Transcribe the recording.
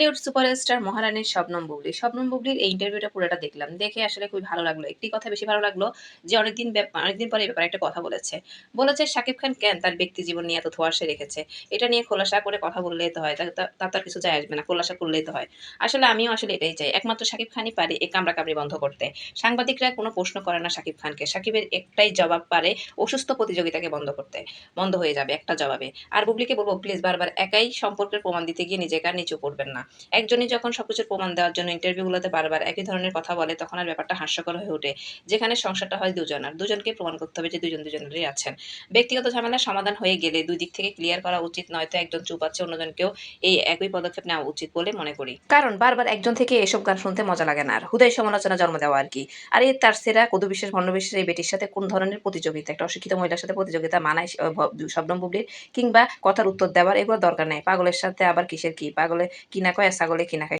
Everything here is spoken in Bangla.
ঢালিউড সুপারস্টার মহারানীর শবনম বুবলি। শবনম বুবলির এই ইন্টারভিউটা পুরোটা দেখলাম। দেখে আসলে খুবই ভালো লাগল। একটি কথা বেশি ভালো লাগল যে অনেকদিন অনেকদিন পরে এই ব্যাপারে একটা কথা বলেছে। বলেছে, শাকিব খান কেন তার ব্যক্তি জীবন নিয়ে এত ধোয়াশে রেখেছে? এটা নিয়ে খোলাসা করে কথা বললেই তো হয়। তা- তার কিছু যায় আসবে না। খোলাসা করলেই তো হয়। আসলে আমিও আসলে এটাই চাই। একমাত্র শাকিব খানই পারে এই কামড়া কামড়ি বন্ধ করতে। সাংবাদিকরা কোনো প্রশ্ন করে না শাকিব খানকে। শাকিবের একটাই জবাব পারে অসুস্থ প্রতিযোগিতাকে বন্ধ করতে। বন্ধ হয়ে যাবে একটা জবাবে। আর বুবলিকে বলব, প্লিজ বারবার একাই সম্পর্কের প্রমাণ দিতে গিয়ে নিজেকে আর নিচু করবেন না। একজনই যখন সবকিছুর প্রমাণ দেওয়ার জন্য ইন্টারভিউগুলোতে বারবার একই ধরনের কথা বলে, তখন আর ব্যাপারটা হাস্যকর হয়ে ওঠে। যেখানে সংসারটা হয় দুজনের দুজনকে প্রমাণ করতে হবে যে দুজন দুজনেরই আছেন। ব্যক্তিগত ঝামেলার সমাধান হয়ে গেলে দুই দিক থেকে ক্লিয়ার করা উচিত, নয়তো একজন চুপ আছে, অন্যজনকেও এই একই পদক্ষেপ নেওয়া উচিত বলে মনে করি। কারণ বারবার একজন থেকে এসব গান শুনতে মজা লাগে না, আর হুদয় সমালোচনা জন্ম দেওয়া আর কি। আর এই তার সেরা কদু বিশ্বাস ভণ্ড বিশ্বাস এই বেটির সাথে কোন ধরনের প্রতিযোগিতা, একটা অশিক্ষিত মহিলার সাথে প্রতিযোগিতা মানায় সে- ভ- শবনম বুবলির, কিংবা কথার উত্তর দেওয়ার এগুলো দরকার নেই। পাগলের সাথে আবার কিসের কি? পাগলে কিনা কয় আর ছাগলে কিনা খায়।